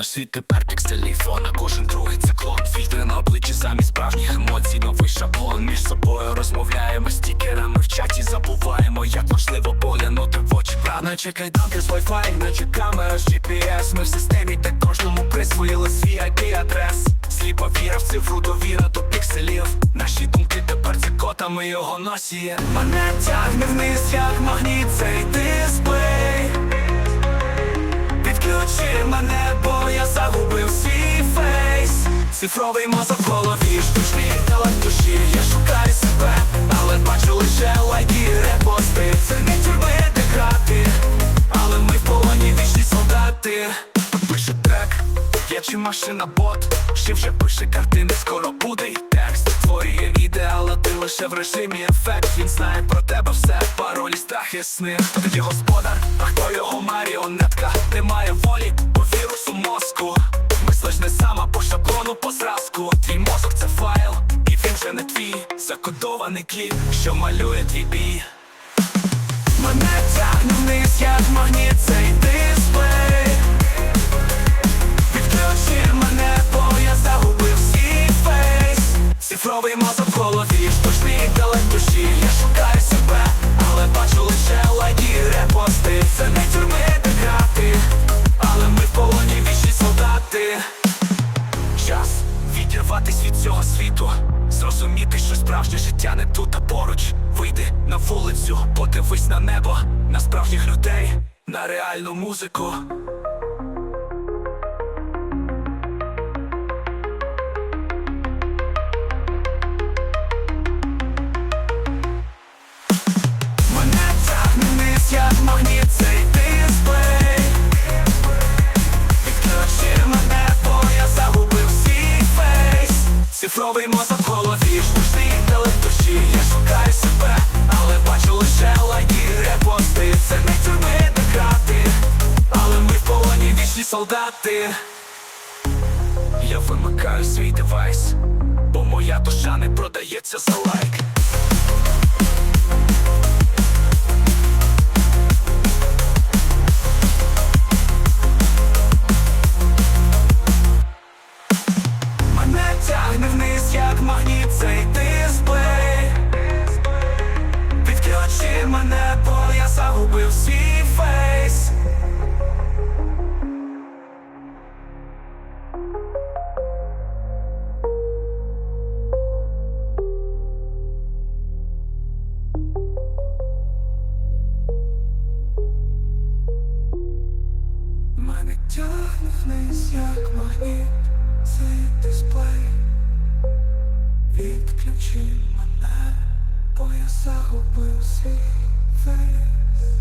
Світ тепер пікселі фона, кожен другий циклон. Фільтри на обличчі замість справжніх емоцій, новий шаблон. Між собою розмовляємо стікерами в чаті Забуваємо, як важливо поглянути в очі. Правда, наче кайданки з Wi-Fi, наче камера з GPS Ми в системі, де кожному присвоїли свій IP-адрес Сліпо віра в цифру, довіра до пікселів. Наші думки тепер це котами його носіє. Мене тягне вниз, як магніт цей дисплей. Підключи мене, бо Цифровий мозок в голові, штучний інтелект душі. Я шукаю себе, але бачу лише лайки, репости Це не тюрми, де грати, але ми в полоні вічні солдати. Пише трек, я чи машина бот, ще вже пише картини, скоро буде і текст. Створює ідеал, а ти лише в режимі ефект. Він знає про тебе все, паролі, страхи, сни Хто тоді господар, а хто його маріонетка вже не твій. Закодований кліп, що малює твій бій. Мене тягне вниз, як магніт цей дисплей. Підключи мене, бо я загубив свій фейс. Цифровий мозок в голові, штучний інтелект душі. Я шукаю себе, але бачу лише лайки, репости. Це не тюрми, грати, але ми в полоні вічні солдати. Час відірватись від цього світу Зрозуміти, що справжнє життя не тут, а поруч. Вийди на вулицю, подивись на небо, на справжніх людей, на реальну музику Цифровий мозок в голові, штучний інтелект Я шукаю себе, але бачу лише лайки, репости. Це не тюрми, не грати, але ми в полоні вічні солдати. Я вимикаю свій девайс, бо моя душа не продається за лайк як магніт цей дисплей Відключи мене, бо я загубив свій весь